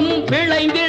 மரம் விளைந்து